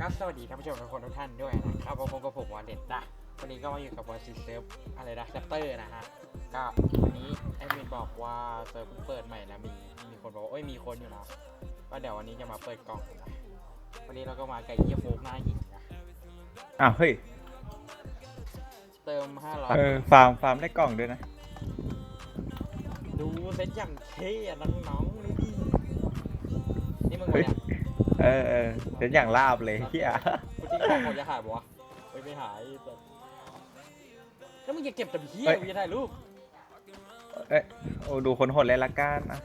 ก็สวัสดีท่านผู้ชมทุกคนทุกท่านด้วยนะครับผมกับผมวอลเล็ตนะวันนี้ก็มาอยู่กับบอสซิสเซิร์ฟอะไรนะแรปเตอร์นะฮะก็วันนี้แอดมินบอกว่าเซิร์ฟเพิ่งเปิดใหม่นะมีมีคนบอกว่าเอ้ยมีคนอยู่นะก็เดี๋ยววันนี้จะมาเปิดกล่องนะวันนี้เราก็มาไก่เยี่ยโฟกหน้าหินนะอ้าวเฮ้ยเติมเออฟาร์มฟาร์มได้กล่องด้วยนะ500ดูเซ็ตอย่างเท่อะน้องๆนี่ดินี่มึงเฮ้วะยเนี่ย เออเออเป็นอย่างลาบเลยเฮียกูทิ้งของผมจะหายปะวะเฮ้ยไม่หายแต่แล้วมึงจะเก็บแต่เฮียมึงจะถ่ายรูปเอ้ยโอ้ดูคนโหดเลยละกันอะ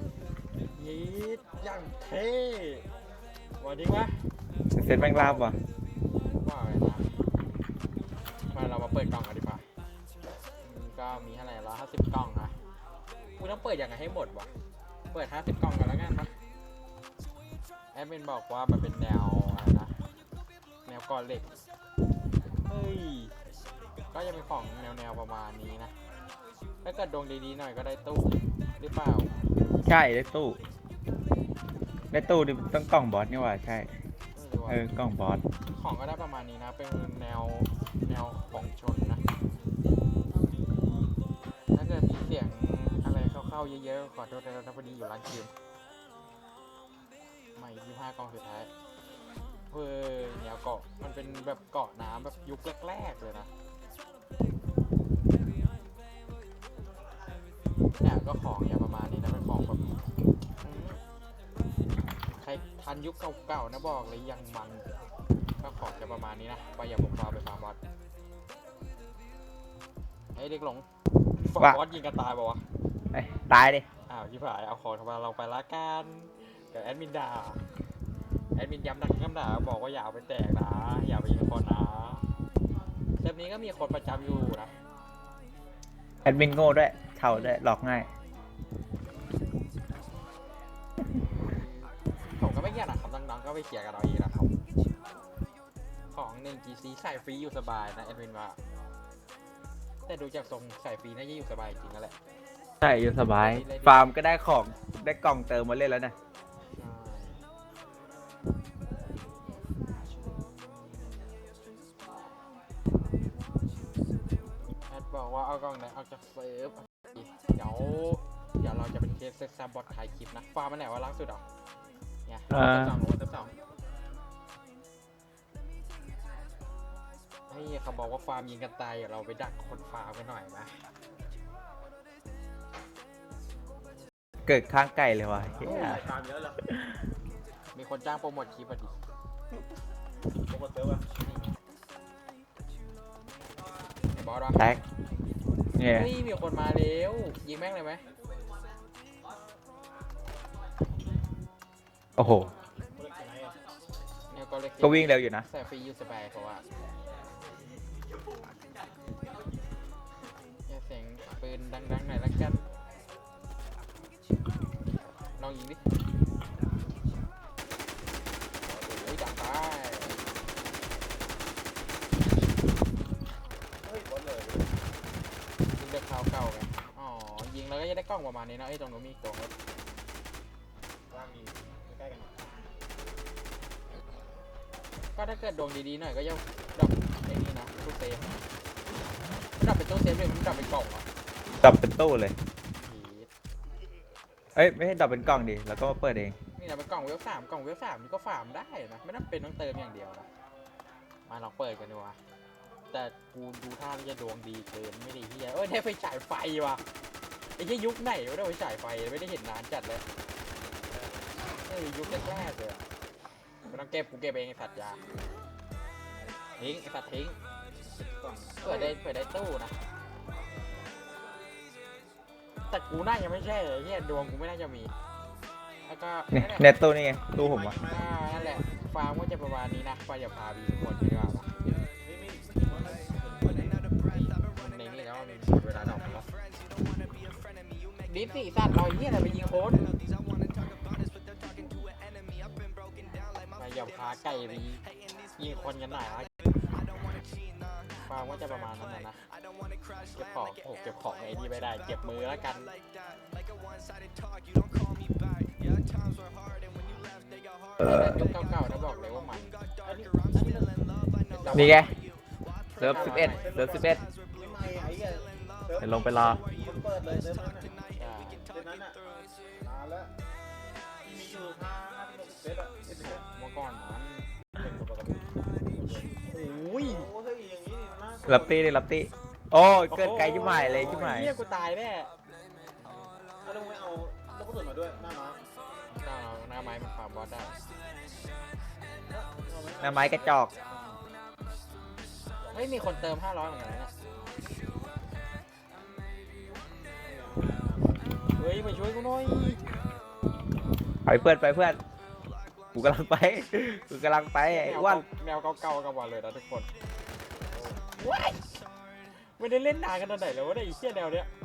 ยีดอย่างเท่วันนี้วะเซตแม่งลาบว่ะว่าไงนะมาเรามาเปิดกล่องกันดีกว่าก็มีเท่าไหร่ละห้าสิบกล่องนะกูต้องเปิดอย่างไรให้หมดวะเปิดห้าสิบกล่องกันแล้วกันนะ แอดมินบอกว่ามันเป็นแนวอะไรนะ แนวก่อนเหล็ก เฮ้ย ก็ยังเป็นของแนวแนวๆประมาณนี้นะ ถ้าเกิดดวงดีๆหน่อยก็ได้ตู้หรือเปล่า ใช่ได้ตู้ ได้ตู้นี่ต้องกล่องบอสนี่หว่าใช่ ไม่รู้เออะอกล่องบอส ของก็ได้ประมาณนี้นะ เป็นแนวแนวของชนนะ ถ้าเกิดมีเสียงอะไรเข้าๆเยอะๆขอโทษด้วยนะพอดีอยู่ร้านเกม ใหม่ยี่ห้ากองสุดท้ายเฮ้ยแนวเกาะมันเป็นแบบเกาะน้ำแบบยุคแรกๆเลยนะเนี่ยก็ของอย่างประมาณนี้นะเป็นของแบบอืมใครทันยุคเก่าๆนะบอกเลยยังมันก็ของจะประมาณนี้นะไปอย่าผมพาไปฟาร์มบอสไอ้ยเด็กหลงฟาร์มบอสยิงกันตายเปล่าวะเอ้ยตายดิอ้าวที่ผ่ายเอาของทำไมเราไปละกันเดี๋ยวแอดมินด่าแอดมินย้ำดักย้ำด่าบอกว่าอย่าเอาไปแตกนะอย่าไปยิงคนนะเทปนี้ก็มีคนประจำอยู่นะแอดมินโง่ด้วยเท่าด้วยหลอกง่าย ผมก็ไม่เกี่ยนะครับน้องๆก็ไปเขียร์กันเอาเองนะครับของหนึ่ง GC ใส่ฟรีอยู่สบายนะแอดมินว่าแต่ดูจากทรงใส่ฟรีน่าจะอยู่สบายจริงๆนั่นแหละ ใช่อยู่สบาย ฟาร์มก็ได้ของได้กล่องเติมมาเล่นแล้วนะ แอดบอกว่าเอากล้องไหนเอาจากเซิร์ฟเดี๋ยวเดี๋ยวเราจะเป็นเคสเซ็กซ์บอทถ่ายคลิปนะฟาร์มมันไหนวะล่าสุดอะเนี่ยอ่าเซิร์ฟสองหรือว่าเซิร์ฟสองเฮ้ยเขาบอกว่าฟาร์มยิงกันตายเดี๋ยวเราไปดักคนฟาร์มกันหน่อยนะเกิดข้างไก่เลยว่ะเฮียฟาร์มเยอะเหรอ มีคนจ้างโปรโมทคลิปอะดิโปรโมทเซิร์ฟอะไอ้บอสวะแท็กเนี่ยเฮ้ยมีคนมาเร็วยิงแม่งเลยไหมโอ้โหเลิกไหนอะเนี่ยก็เล็กก็วิ่งเร็วอยู่นะ ใส่ฟรีอยู่สบายเพราะว่าอย่าเสียงปืนดังๆหน่อยละกันลองยิงดิเฮ้ยดัง ไปเฮ้ยบอสเลยยิงเด็กข่าวเก่าไงอ๋อ ยิงแล้วก็จะได้กล้องประมาณนี้นะไอ้ตรงนู้นมีอีกตัวนึงว่างมีใกล้ๆกันก็ถ้าเกิดดวงดีๆหน่อยก็ยังดรอปไอ้นี่นะตู้เซฟดรอปเป็นตู้เซฟเลยมันดรอปเป็นกล่องอะดับเป็นตู้เลย ผีเอ้ย ไม่ให้ดับเป็นกล่องดิ แล้วก็มาเปิดเอง นี่เป็นกล่องเวลสามกล่องเวลสามนี่ก็ฟาร์มได้นะ ไม่ต้องเป็นต้องเติมอย่างเดียวนะมาลองเปิดกันดูวะแต่กูดูท่าจะดวงดีเกินไม่ด้เฮียเอ้ยได้ไฟฉายไฟว่ะไอ้เหี้ยยุคไหนวะได้ไฟฉายไฟไม่ได้เห็นนานจัดเลยเอ้ยุคแรกๆเลยอะไม่ต้องเก็บกูเก็บเองไอ้สัตว์ยาทิ้งไอ้สัตว์ทิ้งกล่องเปิดได้เปิดได้ตู้นะแต่กูน่าจะไม่ใช่ไอ้เฮียดวงกูไม่น่าจะมี แล้วก็เนี่ยนั่นแหละเน็ตตู้นี่ไงตู้ผมอะอ่านั่นแหละฟาร์มก็จะประมาณนี้นะฟาร์มอย่าพาบีทุกคนดีกว่าปะนี่นี่บอสเลยมันในนี่แล้วมันหมดเวลาดอกแล้วดิสสี่สัตว์เอาไอ้เฮียอะไรไปยิงโค้ดไปอย่าพาไก่ไปยิงคนกันหน่อยนะฟาร์มก็จะประมาณนั้นนะนะเก็บของโอ้เก็บของไอ้นี่ไม่ได้ เก็บมือแล้วกัน เออยุคเก่าๆนะบอกเลยว่ามันอันนี้อันนี้นี่ไงเซิร์ฟสิบเอ็ดเซิร์ฟสิบเอ็ดไม่ไม่ไอ้เหี้ยเซิร์ฟเดี๋ยวลงไปรอคนเปิดเลยเซิร์ฟนั้นน่ะอ่าเซิร์ฟนั้นน่ะนานแล้วมีอยู่ห้าห้าที่หกสิบเซตอะเซตเนี้ยเมื่อก่อนมันเป็นคนปกติโอ้ยโอ้ยอย่างนี้นี่น่ากลัวรับตี้ดิรับตี้โอ้ยเกิดไกลชิบหายเลยชิบหายเฮียกูตายแน่เอาแล้วมึงไม่เอาลูกกระสุนมาด้วยหน้าม้าห น้าหน้าไม้มันปราบบอสได้เอาไหมหน้าไม้กระจอกไม่มีคนเติม 500เหมือนกันนะเนี่ยเฮ้ยมาช่วยกูหน่อยไปเพื่อนไปเพื่อนกูกำลังไปกูกำลังไปไอ้อ้วนแนวเก่าๆกับวันเลยนะทุกคนว้ายไม่ได้เล่นนานขนาดไหนเลยวะเนี่ยไอ้เหี้ยแนวเนี้ยเลย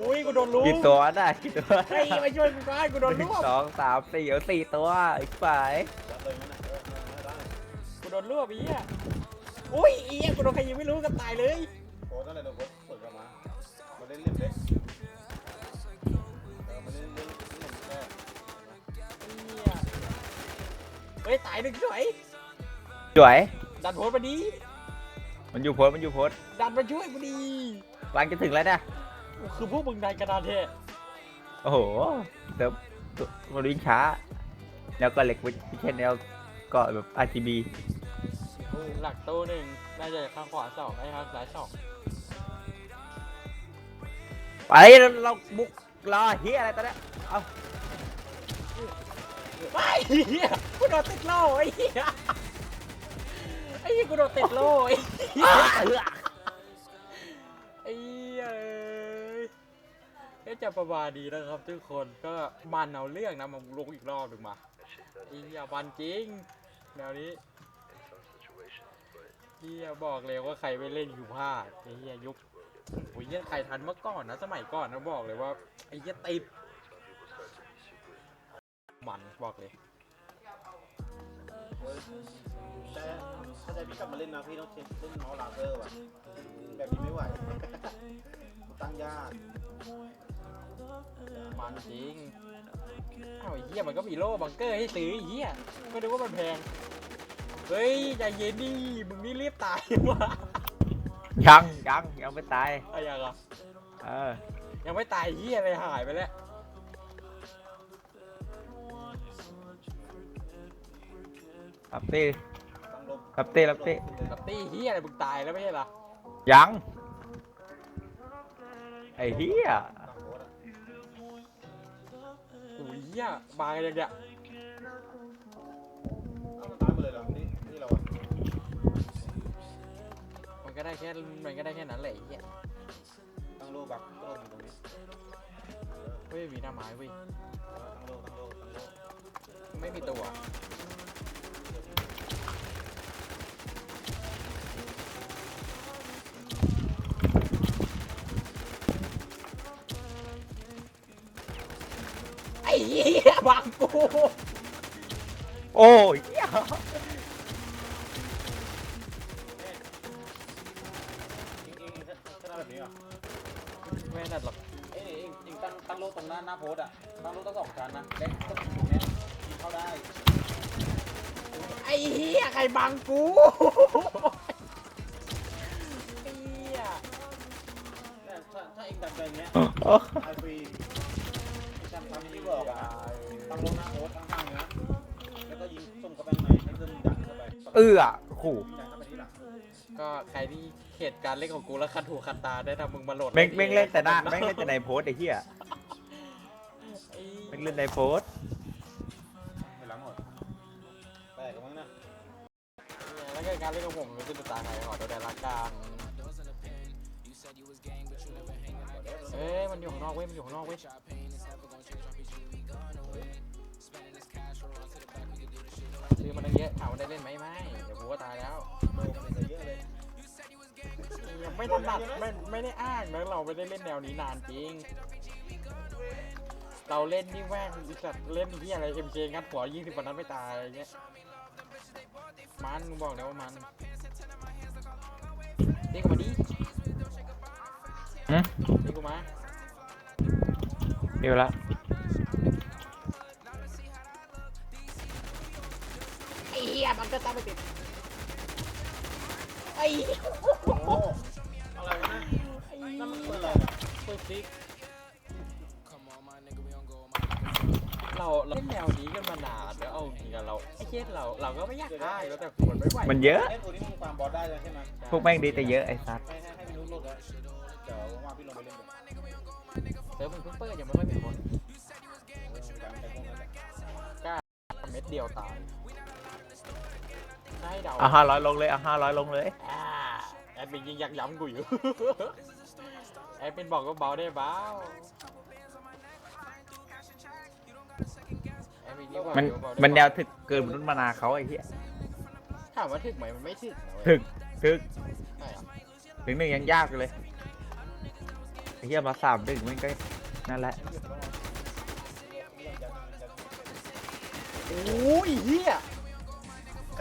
โอ้ยกูโดนลุมกี่ตัวได้กี่ตัวเฮ้ยมาช่วยกูก่อนกูโดนหรนึ่งวบสองสามสี่เอาสี่ตัวอีกฝ่ายยัดเลยงั้นน่ะเออเออได้กูโดนรวบไอ้เหี้ยอุ้ยไอ้เหี้ยกูโดนใครยิงไม่รู้กันตายเลยโค้ดนั่นแหละโดนโค้ดเปิดกลับมามาเล่นเล่นเล็กเออมาเล่นเล่นเล่นแค่ไอ้เหี้ยเฮ้ยตายหนึ่งสวยสวย ดันโพสต์มาดีมันอยู่โพสต์มันอยู่โพสต์ดันมาช่วยกูดี วางจะถึงแล้วนะ คือพวกมึงดันกระดานเทโอ้โหเซิร์ฟมันวิ่งช้า แล้วก็เหล็กไม่ใช่แนวเกาะแบบ RGB หลักตู้หนึ่งน่าจะข้างขวาสองไอ้ข้างซ้ายสองไปเราบุกรอเฮียอะไรตอนเนี้ยเอาไปเหี้ยกูโดนติดโล่ไอ้เหี้ยไอ้เหี้ยกูโดนติดโล่ไอ้เหี้ย เอ๊ะจะประมาณดีนะครับ ทุกคนก็มันเอาเรื่องนะมาลงอีกรอบหนึ่งมาไอ้เหี้ยมันจริงแนวนี้เหี้ยบอกเลยว่าใครไปเล่นอยู่พลาดไอ้เหี้ยยุคโอ้ยเหี้ยใครทันเมื่อก่อนนะสมัยก่อนนะบอกเลยว่าไอ้เหี้ยติดมันบอกเลยแต่ถ้าจะพี่กลับมาเล่นนะพี่ต้องเล่นเมาส์ลาเซอร์ว่ะแบบนี้ไม่ไหวตั้งยาก มันจริงอ้าวไอ้เหี้ยมันก็มีโล่บังเกอร์ให้ซื้อไอ้เหี้ยก็นึกว่ามันแพง เฮ้ยใจเย็นดิมึงนี่รีบตายวะยังยังยังไม่ตาย อะไรอย่างอะเออ ยังไม่ตายเหี้ยอะไรหายไปแล้ว รับตี้ตั้งลมรับตี้รับตี้กับตี้เหี้ยอะไรมึงตายแล้วไม่ใช่เหรอ ยัง ไอ้เฮีย เหี้ยมากันยังเนี่ยเอามันตายหมดเลยเหรอที่ที่เราอะมันก็ได้แค่มันก็ได้แค่นั้นแหละไอ้เหี้ยตั้งโลบักโลอยู่ตรงนี้เฮ้ยมีหน้าไม้เว้ยเออตั้งโลตั้งโลตั้งโลไม่มีตัว บังกูโอ้ยไม่นัดหรอกเอ้ยเองจริงตั้งตั้งโลตรงหน้าหน้าโพสอะตั้งโลตั้งสองชั้นนะเล็กก็ตรงเนี้ยยิงเข้าได้ไอ้เหี้ยใครบังกูไอ้เหี้ย ถ้าถ้าเองดันไปอย่างเงี้ยโอ้ไอฟรี ตั้งโลหน้าโพสตั้งข้างเนี้ยแล้วก็ยิงส่งเข้าไปข้างในให้เริ่มดันเข้าไปเอื้อขู่ยิงดันเข้าไปที่หลังก็ใครที่เหตุการณ์เล่นของกูแล้วคันถูกคันตาได้ทำมึงมาโหลดแม่งแม่งเล่นแต่หน้าแม่งเล่นแต่ในโพสต์ไอ้เหี้ยไอ้แม่งเล่นในโพสต์ไปหลังหมดแปลกกันมั้งนะแล้วก็การเล่นของผมมันเป็นตาใครขอตัวแดนละกันเอ้ยมันอยู่ข้างนอกเว้ยมันอยู่ข้างนอกเว้ย อมันตั้งเยอะถามว่าได้เล่นไหมไม่เดี๋ยวกูก็ตายแล้วโดนกันเลยเยอะเลยยังไม่ถนัดไม่ไม่ได้อ้างนะเราไม่ได้เล่นแนวนี้นานจริง เราเล่นนี่แม่งอีสัตว์เล่นที่อะไรเอ็มเงัดหัวยี่สิบวันนั้นไม่ตายอะไรเงี้ยมันมึงบอกแล้วว่ามันเรียกกูมาดิหืมเรียกกูมาเดี๋ยวละ ก็ตามไปติดไอ้โอ้อะไรนะนั่นมันคืออะไรนะเปิดซิกเราเราเล่นแนวนี้กันมานานแล้วเอาจริงกันเราไอ้เช่นเราเราก็ไม่อยากได้แล้วแต่มันไม่ไหวมันเยอะ ไอ้ตัวนี้มึงฟามบอสได้เลยใช่ไหมพวกแม่งดีแต่เยอะไอ้สัสให้ให้ให้พี่นุ๊กโหลดแล้วเดี๋ยวว่างๆพี่ลงไปเล่นเซิร์ฟมันเพิ่งเปิดยังไม่ค่อยมีคนเออจำไอ้พวกนั้นแหละเม็ดเดียวตาย ให้เดาเอาห้าร้อยลงเลยเอาห้าร้อยลงเลยอ่าแอดมินยิงยักย้ำกูอยู่ แอดมินบอกก็เบาได้เบาแอดมินยิ่งบอกมันอยู่เบาได้มันแนวเบาถึกเกินมนุษย์มานาเขาไอ้เหี้ยถามว่าถึกไหมมันไม่ถึกนะเว้ยถึกถึกใช่เหรอถึงหนึ่งยังยากอยู่เลยไอ้เหี้ยมาสามดึงมันก็นั่นแหละโอ้ยเฮีย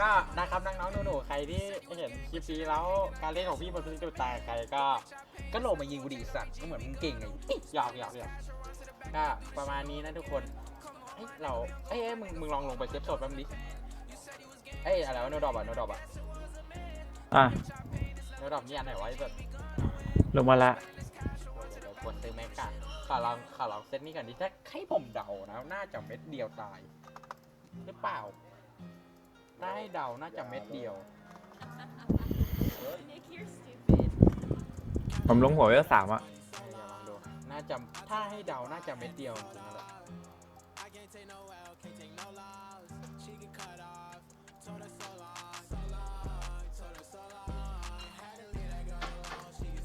ก็นะครับน้องๆหนูๆใครที่เห็นคลิปนี้แล้วการเล่นของพี่บนพื้นจุดตายใครก็ก็โหลดมายิงกูดีสัตว์ก็เหมือนมึงเก่งไงหยอกหยอกหยอกก็ประมาณนี้นะทุกคนเอ้ยเราเอ้ยเอ้ยมึงมึงลองลงไปเซฟโซนแป๊บนึงดิเอ้ยอะไรวะโนดอบอะโนดอบอะอะโนดอบนี่อันไหนวะไอ้แบบลงมาละเดี๋ยวกดซื้อแม็กกะข่าวลองข่าวลองเซตนี้ก่อนดิถ้าให้ผมเดานะน่าจะเม็ดเดียวตาย หรือเปล่า ถ้าให้เดาน่าจะเม็ดเดียว Nick, you're stupid. ผมลงหัวไว้แล้วสามอะเดี๋ยวลองดู น่าจะถ้าให้เดาน่าจะเม็ดเดียวจริงๆแล้วแหละ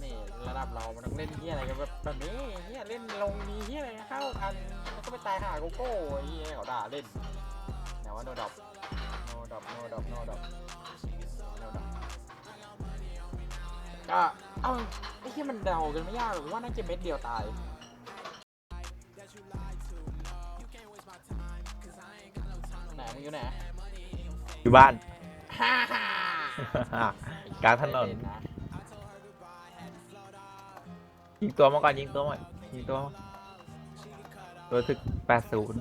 นี่ระดับเรา มันต้องเล่นเฮียอะไรกันแบบแบบนี้เฮียเล่นลงมีเฮียอะไรเข้าทันแล้วก็ไปตายหาโกโก้ไอ้เฮียเขาด่าเล่นไหนว่าโนดอปโนดอป โนดอปโนดอปโนดอปก็เอ้าไอ้เฮียมันเดากันไม่ยากหรอกว่าน่าจะเม็ดเดียวตายไหนมึงอยู่ไหนอยู่บ้าน ฮ่าฮ่ากลางถนนเล่นะยิงตัวมาก่อนยิงตัวมายิงตัวมาตัวถึกแปดศูนย์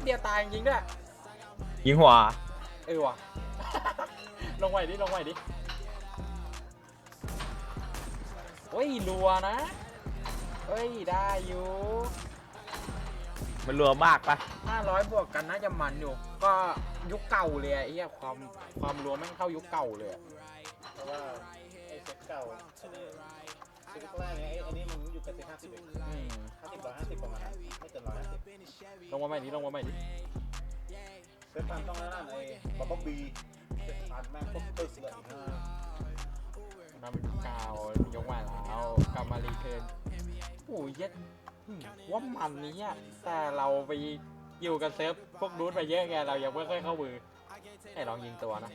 เม็ดเดียวตายจริงๆด้วยยิงหัว เออว่ะ ลงไหวดิ ลงไหวดิเฮ้ยรัวนะเฮ้ย ได้อยู่มันรัวมากปะ500 บวกกันน่าจะมันอยู่ ก็ยุคเก่าเลยอะไอ้เหี้ยความความรัวแม่งเข้ายุคเก่าเลยอะเพราะว่าไอ้เซ็ตเก่าไอ้นี่เซ็ตแรกเนี่ยไอ้ไอ้นี่ มันอยู่แค่สิบห้าสิบเองอืมห้าสิบร้อยห้าสิบประมาณนั้นไม่เกินร้อยห้าสิบลงมาใหม่ดิลงมาใหม่ดิเซ็ตพันต้องนั่นนะไอ้บับเบิ้ลบีเซ็ตพันแม่งปุ๊บตึ๊กเลยอ่าน้ำมันยุคเก่ายกมาแล้วกลับมารีเทิร์นโอ้ยเย็ดอืมว่ามันนี้อะแต่เราไปอยู่กับเซิร์ฟพวกนู้นไปเยอะไงเรายังไม่ค่อยเข้ามือให้ลองยิงตัวนะ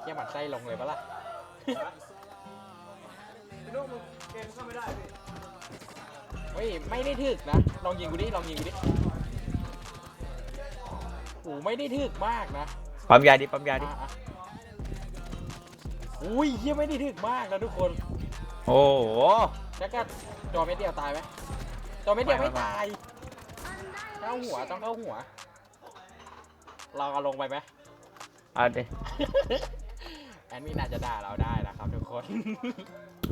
เที่ยหมันไส้ลงเลยปะล่ะ พี่นุ๊กมึงเกมเข้าไม่ได้พี่เฮ้ยไม่ได้ถึกนะ ลองยิงกูดิ ลองยิงกูดิโอ้ไม่ได้ถึกมากนะปั๊มยาดิปั๊มยาดิอะอะอุ้ยเฮียไม่ได้ถึกมากนะทุกคน โอ้โห แล้วก็จอเม็ดเดียวตายไหมจอเม็ดเดียวไม่ไม่ไม่ ตายเข้าหัวต้องเข้าหัว เราเอาลงไปไหม เอาดิ แอนมีน่าจะด่าเราได้นะ ครับทุกคน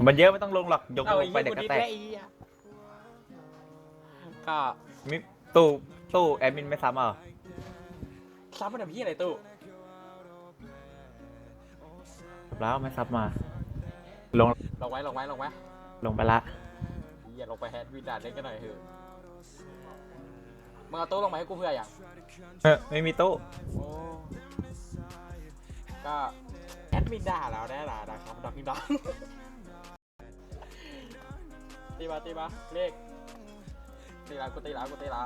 มันเยอะไม่ต้องลงหรอกยกเอาลไอ้งเหี้ไปยเดี๋ยกูวก็นิดแตกแค่ไอ้เหี้ยก็มิตู้ตู้แอดมินไม่ซ้ำเหรอซับมันทำพี่อะไรตู้แล้วไม่ซับมา ลงลงไว้ลงไว้ลงไว้ลงไปละเหี้ยลงไปแฮดวินด่าเล่นกันหน่อยเถอะมึงเอาตู้ลงมาให้กูเพื่ออย่างเฮ้ยไม่มีตู้โอ้ก็แอ ดมินด่าเราได้ละนะครับดักมินดอกตีมาตีมาเลขตีละกูตีละกูตีละ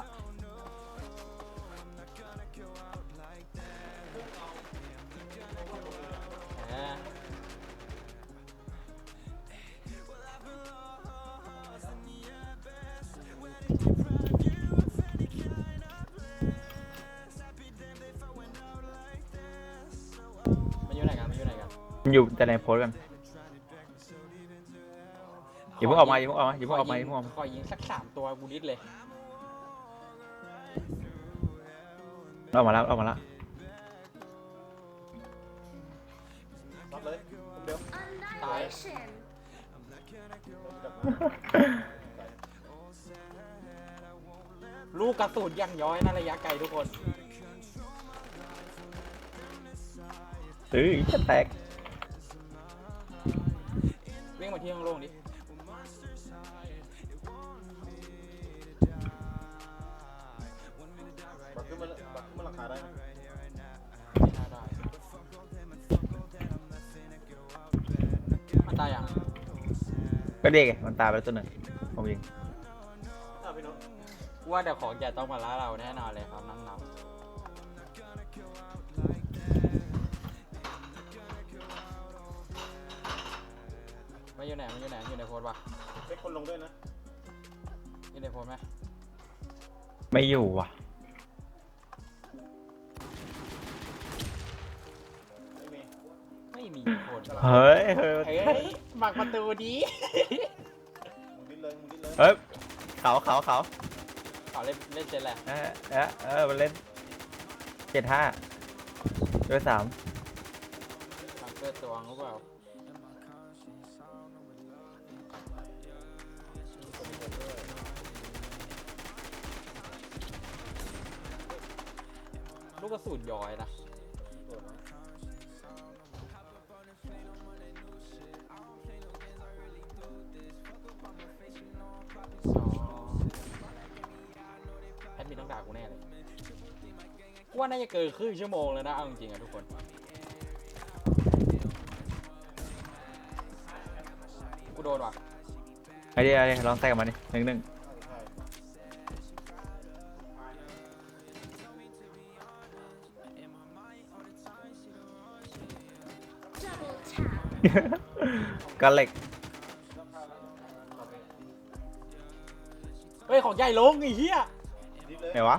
อยู่แต่ในโพสกันอย่าเพิ่งออกมาอย่าเพิ่งออกมาอย่าเพิ่งออกมาอย่าเพิ่งออกมาขอยิงสักสามตัวบูดิสเลยเอามาแล้วเอามาแล้วรับเลยเดี๋ยวตายลูกกระสุนยังย้อยนะระยะไกลทุกคน ตื้อจะแตก งมาที่ห้องโล่งดิบักขึ้นมาเลยบักขึ้นมาราคาได้นะไม่น่าได้มันตายยังก็เด็กไงมันตายไปแล้วตัวหนึ่งผมยิงอ้าวพี่น้องกูว่าเดี๋ยวของใหญ่ต้องมาล่าเราแน่นอนเลยครับนั่งนำมาอยู่ ไหนมันอยู่ไหนมันอยู่ในโพสต์ปะเช็คคนลงด้วยนะอยู่ในโพสต์ไหมไม่อยู่ว่ะ ไม่มีไม่มีโพสต์ปะเฮ้ยเฮ้ยเฮ้ยบักประตูดีมึงดิ้นเลยมึงดิ้นเลยเฮ้ยเขาเขาเขาเขาเล่นเล่นเจนแหละเออเออเออมันเล่นเจ็ดห้าด้วยสาม บังเกอร์ตัวงหรือเปล่า กกระสุนย้อยนะแอดมินต้องด่ากูแน่เลยกูว่าน่าจะเกินครึ่งชั่วโมงแล้วนะ เอาจริงๆอะทุกคนกูโดนว่ะไอเดียไอ้ลองแตกกับมันดิหนึ่งหนึ่ง tap. ก็เหล็กเฮ้ยของใหญ่ลงไอ้เหี้ยดิ้นเลยไหนวะ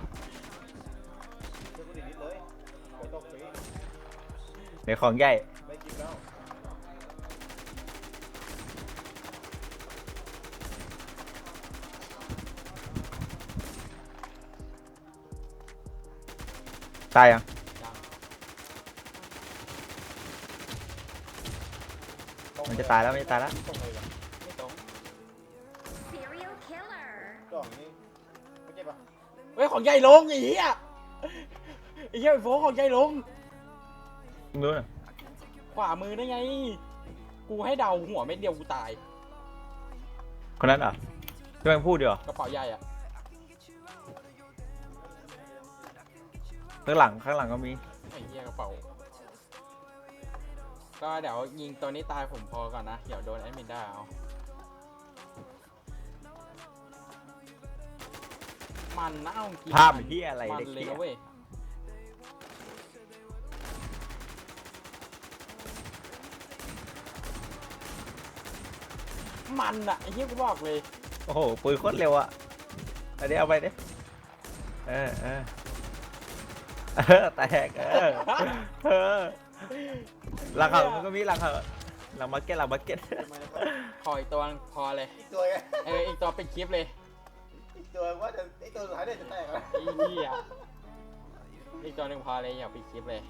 เช็คคนดิ้นเลยไปตกฟรีเดี๋ยวของใหญ่ได้กินแล้วตายยัง ยัง มันจะ ตายแล้วมันจะตายแล้วตรงเลยเหรอไม่ตรง Serial killer. กล่องนี้ไม่เจ็บปะเฮ้ยของใหญ่ลงไอ้เหี้ยไอ้เหี้ยไอ้โฟกของใหญ่ลงมึงรู้น่ะขวามือได้ไง กูให้เดาหัวเม็ดเดียวกูตาย คนนั้นเหรอะที่มันพูดเดียวกระเป๋าใหญ่อะข้างหลังข้างหลังก็มีไอ้เหี้ยกระเป๋า ก็เดี๋ยวยิงตัวนี้ตายผมพอก่อนนะ เดี๋ยวโดนแอดมินได้เอา มันนะเอาจริงภาพที่อะไรมันเด็กเลยเหี้ยนะเว้ย มันอะไอ้เหี้ยกูบอกเลย โอ้โหปืนโคตรเร็วอะอันนี้เอาไปดิเออเออเออแตกเออเออ หลังเขามันก็มีหลังเขาหลังมาร์เก็ตหลังมาร์เก็ตทำไมนะครับขออีกตัวนึงพอเลย อีกตัวไงเอออีกตัวเป็นคลิปเลยอีกตัวว่าจะไอ้ตัวสุดท้ายเนี่ยจะแตกแล้วไอ้เหี้ยอีกตัวหนึ่งพอเลยอย่าปิดคลิปเลย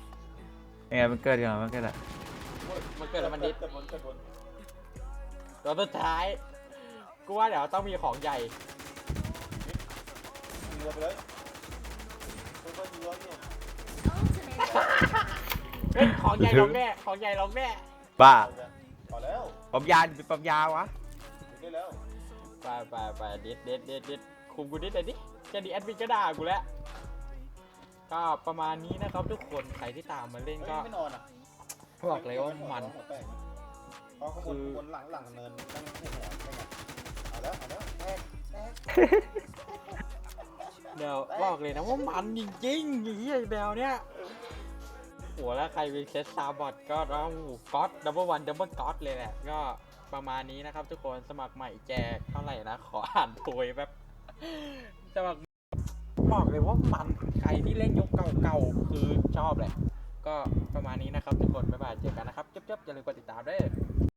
ยังไงมันเกิดยังไงมันเกิดอะมันเกิดแล้วมันดิสเกิดบนเกิดบนตัวสุดท้ายกูว่าเดี๋ยวต้องมีของใหญ่ยิงเรือไปเลยค่อยๆยิงร้อยเนี่ย Ultimate. เฮ้ยของใหญ่ลงแน่ของใหญ่ลงแน่บ้าพอแล้วปั๊มยาเป็นปั๊มยาวะยิงได้แล้วไปไปไปเด็ดเด็ดเด็ดเด็ดคุมกูนิดหน่อยดิแค่ดีแอดมินก็ด่ากูแล้วก็ประมาณนี้นะครับทุกคนใครที่ตามมาเล่นเฮ้ยก็ไม่นอนอะบอกเลยว่ามันหัวแตกนะเพราะข้างบนคือบนหลังหลังเนินตั้งหัวใช่ไหมเอาแล้วเอาแล้วแตกแตกเดี๋ยวบอกเลยนะว่ามันจริงๆไอ้เหี้ยแนวเนี้ยโหัวแล้วใครเป็นเคสซาบอทก็ร้องก๊อตดับเบิลวันดับเบิลก๊อตเลยแหละ ก็ประมาณนี้นะครับ ทุกคนสมัครใหม่แจกเท่าไหร่นะ ขออ่านโพยแบบสมัครบอกเลยว่ามันใครที่เล่นยกเก่าๆคือชอบแหละ ก็ประมาณนี้นะครับ ทุกคนบ๊ายบายเจอกันนะครับจ๊บๆอย่าลืมกดติดตามด้วย